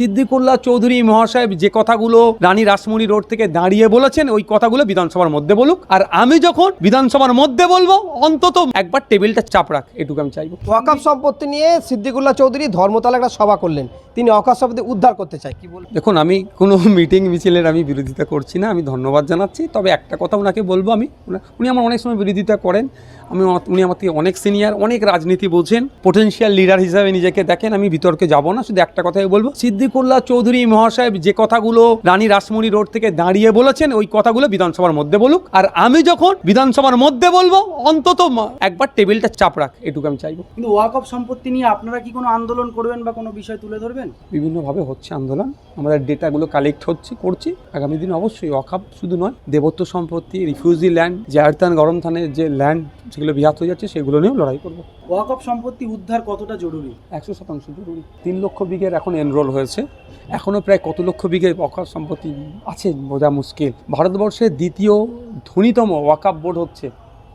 সিদ্দিকুল্লাহ চৌধুরী মহাশয় যে কথাগুলো রানী রাসমণি রোড থেকে দাঁড়িয়ে বলেছেন ওই কথাগুলো বিধানসভার মধ্যে বলুক। আর আমি যখন বিধানসভার মধ্যে বলব অন্তত একবার টেবিলটা চাপ রাখ এটুকু আমি চাইব। ওয়াকাফ সম্পত্তি নিয়ে সিদ্দিকুল্লাহ চৌধুরী ধর্মতলা একটা সভা করলেন। তিনি অকাশ সম্পত্তি উদ্ধার করতে চায় কি বলবেন? দেখুন আমি কোনো মিটিং মিছিলের আমি বিরোধিতা করছি না আমি ধন্যবাদ জানাচ্ছি তবে একটা কথা ওনাকে বলব আমি। উনি আমার অনেক সময় বিরোধিতা করেন আমি উনি আমার থেকে অনেক সিনিয়র অনেক রাজনীতি বোঝেন পোটেনশিয়াল লিডার হিসাবে নিজেকে দেখেন আমি বিতর্কে যাব না শুধু একটা কথাই বলব সিদ্দিকুল্লাহ চৌধুরী মহাশয় যে কথাগুলো রানী রাসমণি রোড থেকে দাঁড়িয়ে বলেছেন ওই কথাগুলো বিধানসভার মধ্যে বলুক। আর আমি যখন বিধানসভার মধ্যে বলব অন্তত একবার টেবিলটা চাপ রাখ এটুকু আমি চাইব। কিন্তু ওয়াকফ সম্পত্তি নিয়ে আপনারা কি কোনো আন্দোলন করবেন বা কোনো বিষয় তুলে ধরবেন? বিভিন্নভাবে হচ্ছে আন্দোলন। আমাদের ডেটাগুলো কালেক্ট হচ্ছে করছি। আগামী দিন অবশ্যই অখাপ শুধু নয় দেবত্ব সম্পত্তি রিফিউজি ল্যান্ড জায়রতান গরম থানের যে ল্যান্ড যেগুলো বিহাত হয়ে যাচ্ছে সেগুলো নিয়েও লড়াই করব। ওয়াকফ সম্পত্তি উদ্ধার কতটা জরুরি? একশো শতাংশ জরুরি। তিন লক্ষ বিঘের এখন এনরোল হয়েছে। এখনও প্রায় কত লক্ষ বিঘে ওয়াকফ সম্পত্তি আছে বোঝা মুশকিল। ভারতবর্ষের দ্বিতীয় ধনীতম ওয়াকফ বোর্ড হচ্ছে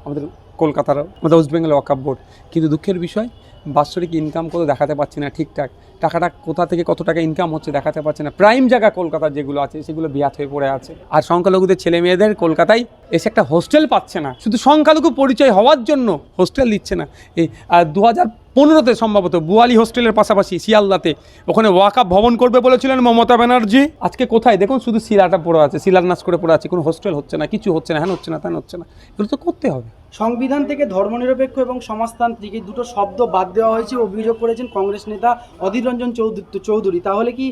আমাদের কলকাতার, আমাদের ওয়েস্ট বেঙ্গল ওয়াকফ বোর্ড। কিন্তু দুঃখের বিষয় বাৎসরিক ইনকাম কত দেখাতে পারছে না ঠিকঠাক। টাকাটা কোথা থেকে কত টাকা ইনকাম হচ্ছে দেখাতে পারছে না। প্রাইম জায়গা কলকাতার যেগুলো আছে, সেগুলো বিয়াত হয়ে পড়ে আছে। আর সংখ্যালঘুদের ছেলে মেয়েদের কলকাতায় এসে একটা হোস্টেল পাচ্ছে না। শুধু সংখ্যালঘু পরিচয় হওয়ার জন্য হোস্টেল দিচ্ছে না। এই দু হাজার পনেরোতে সম্ভবত বুয়ালি হোস্টেলের পাশাপাশি শিয়ালদাতে। ওখানে ওয়াকাপ ভবন করবে বলেছিলেন মমতা ব্যানার্জি। আজকে কোথায়? দেখুন শুধু শিলাটা পড়ে আছে শিলান্যাস করে পড়ে আছে। কোনো হোস্টেল হচ্ছে না কিছু হচ্ছে না হ্যান হচ্ছে না তেন হচ্ছে না। এগুলো তো করতে হবে। সংবিধান থেকে ধর্মনিরপেক্ষ এবং সমাজতান্ত্রিক এই দুটো শব্দ বাদ দেওয়া হয়েছে। অভিযোগ করেছেন কংগ্রেস নেতা অধীর রঞ্জন চৌধুরী। চৌধুরী তাহলে কি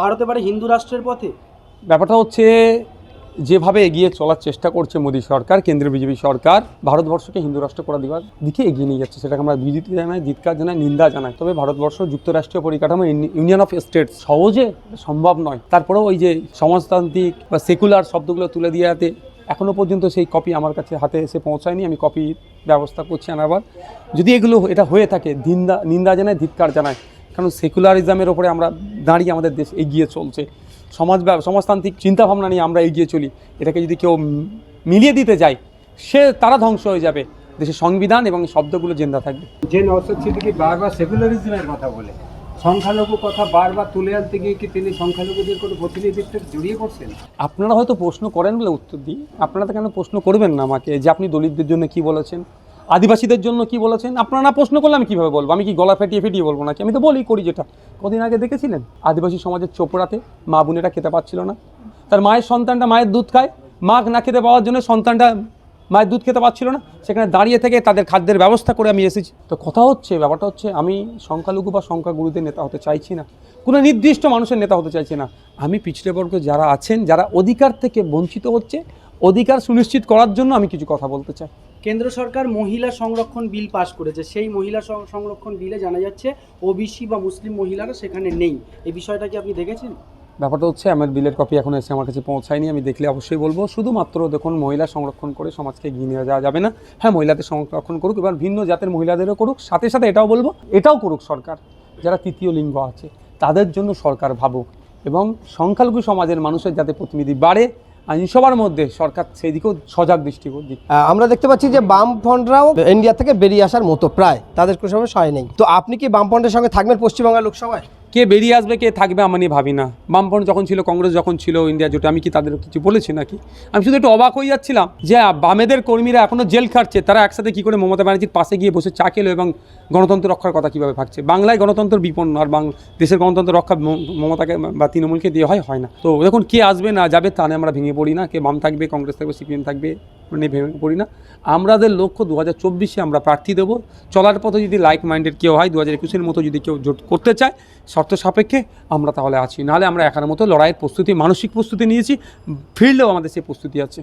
ভারত এবারে হিন্দু রাষ্ট্রের পথে? ব্যাপারটা হচ্ছে যেভাবে এগিয়ে চলার চেষ্টা করছে মোদী সরকার, কেন্দ্রীয় বিজেপি সরকার, ভারতবর্ষকে হিন্দু রাষ্ট্র করে দেওয়ার দিকে এগিয়ে নিয়ে যাচ্ছে। সেটাকে আমরা বিরোধী জানাই, ধিৎকার জানাই, নিন্দা জানাই। তবে ভারতবর্ষ যুক্তরাষ্ট্রীয় পরিকাঠামো ইউনিয়ন অফ স্টেটস সহজে সম্ভব নয়। তারপরেও ওই যে সমাজতান্ত্রিক বা সেকুলার শব্দগুলো তুলে দেওয়াতে এখনও পর্যন্ত সেই কপি আমার কাছে হাতে এসে পৌঁছায়নি। আমি কপি ব্যবস্থা করছি আনাবার। যদি এগুলো এটা হয়ে থাকে নিন্দা নিন্দা জানায় ধিৎকার জানায় কারণ সেকুলারিজমের ওপরে আমরা দাঁড়িয়ে আমাদের দেশ এগিয়ে চলছে। সমাজ সমাজতান্ত্রিক চিন্তাভাবনা নিয়ে আমরা এগিয়ে চলি এটাকে যদি কেউ মিলিয়ে দিতে যায় সে তারা ধ্বংস হয়ে যাবে। দেশের সংবিধান এবং শব্দগুলো জেন্দা থাকবে। যে নওশাদ সিদ্দিকী বারবার সেকুলারিজমের কথা বলে সংখ্যালঘু কথা বারবার তুলে আনতে গিয়ে কি তিনি সংখ্যালঘুদের কোনো প্রতিনিধিত্বের জড়িয়ে পড়ছেন? আপনারা হয়তো প্রশ্ন করেন বলে উত্তর দিই। আপনারা তো কেন প্রশ্ন করবেন না আমাকে যে আপনি দলিতদের জন্য কি বলেছেন? আদিবাসীদের জন্য কি বলেছেন? আপনারা না প্রশ্ন করলে আমি কীভাবে বলব? আমি কি গলা ফেটিয়ে ফেটিয়ে বলব নাকি? আমি তো বলি, করি যেটা। কদিন আগে দেখেছিলেন? আদিবাসী সমাজের চোপড়াতে মা বোনেরা খেতে পাচ্ছিল না। তার মায়ের সন্তানটা মায়ের দুধ খায়। মা না খেতে পাওয়ার জন্য সন্তানটা মায়ের দুধ খেতে পাচ্ছিল না। সেখানে দাঁড়িয়ে থেকে তাদের খাদ্যের ব্যবস্থা করে আমি এসেছি। তো কথা হচ্ছে, ব্যাপারটা হচ্ছে আমি সংখ্যালঘু বা সংখ্যাগুরুদের নেতা হতে চাইছি না। কোনো নির্দিষ্ট মানুষের নেতা হতে চাইছি না। আমি পিছড়ে বর্গ যারা আছেন, যারা অধিকার থেকে বঞ্চিত হচ্ছে অধিকার সুনিশ্চিত করার জন্য আমি কিছু কথা বলতে চাই। কেন্দ্র সরকার মহিলা সংরক্ষণ বিল পাশ করেছে। সেই মহিলা সংরক্ষণ বিলে জানা যাচ্ছে ওবিসি বা মুসলিম মহিলারা সেখানে নেই। এই বিষয়টা কি আপনি দেখেছেন? ব্যাপারটা হচ্ছে আমার বিলের কপি এখন এসে আমার কাছে পৌঁছায়নি। আমি দেখলে অবশ্যই বলব শুধুমাত্র দেখুন মহিলা সংরক্ষণ করে সমাজকে এগিয়ে নিয়ে যাওয়া যাবে না। হ্যাঁ মহিলাদের সংরক্ষণ করুক এবার ভিন্ন জাতের মহিলাদেরও করুক। সাথে সাথে এটাও বলব এটাও করুক সরকার। যারা তৃতীয় লিঙ্গ আছে তাদের জন্য সরকার ভাবুক এবং সংখ্যালঘু সমাজের মানুষের যাতে প্রতিনিধি বাড়ে আইনসভার মধ্যে সরকার সেদিকেও সজাগ দৃষ্টি আমরা দেখতে পাচ্ছি যে বাম বামফ্রন্টরাও ইন্ডিয়া থেকে বেরিয়ে আসার মতো প্রায়। তাদের কোনো সময় সহায় নেই তো আপনি কি বাম বামফ্রন্টের সঙ্গে থাকবেন পশ্চিমবাংলা লোকসভায়? কে বেরিয়ে আসবে, কে থাকবে আমি নিয়ে ভাবি না। বামফ্রন্ট যখন ছিল, কংগ্রেস যখন ছিল, ইন্ডিয়া জোটে, আমি কি তাদের কিছু বলেছি নাকি? আমি শুধু একটু অবাক হয়ে যাচ্ছিলাম যে বামেদের কর্মীরা এখনও জেল খাটছে, তারা একসাথে কী করে মমতা ব্যানার্জির পাশে গিয়ে বসে চা খেলো এবং গণতন্ত্র রক্ষার কথা কীভাবে ভাবছে? বাংলায় গণতন্ত্র বিপন্ন, আর বাং দেশের গণতন্ত্র রক্ষা মমতাকে বা তৃণমূলকে দিয়ে হয় হয় না। তো দেখুন, কে আসবে না যাবে তা আমরা ভেঙে পড়ি না। কে বাম থাকবে, কংগ্রেস থাকবে, সিপিএম থাকবে মানে ভেঙে পড়ি না। আমাদের লক্ষ্য দু হাজার চব্বিশে আমরা প্রার্থী দেবো। চলার পথে যদি লাইক মাইন্ডেড কেউ হয় দু হাজার একুশের মতো যদি কেউ জোট করতে চায়, শর্ত সাপেক্ষে আমরা তাহলে আছি। নাহলে আমরা এখানের মতো লড়াইয়ের প্রস্তুতি, মানসিক প্রস্তুতি নিয়েছি ফিল্ডেও আমাদের সেই প্রস্তুতি আছে।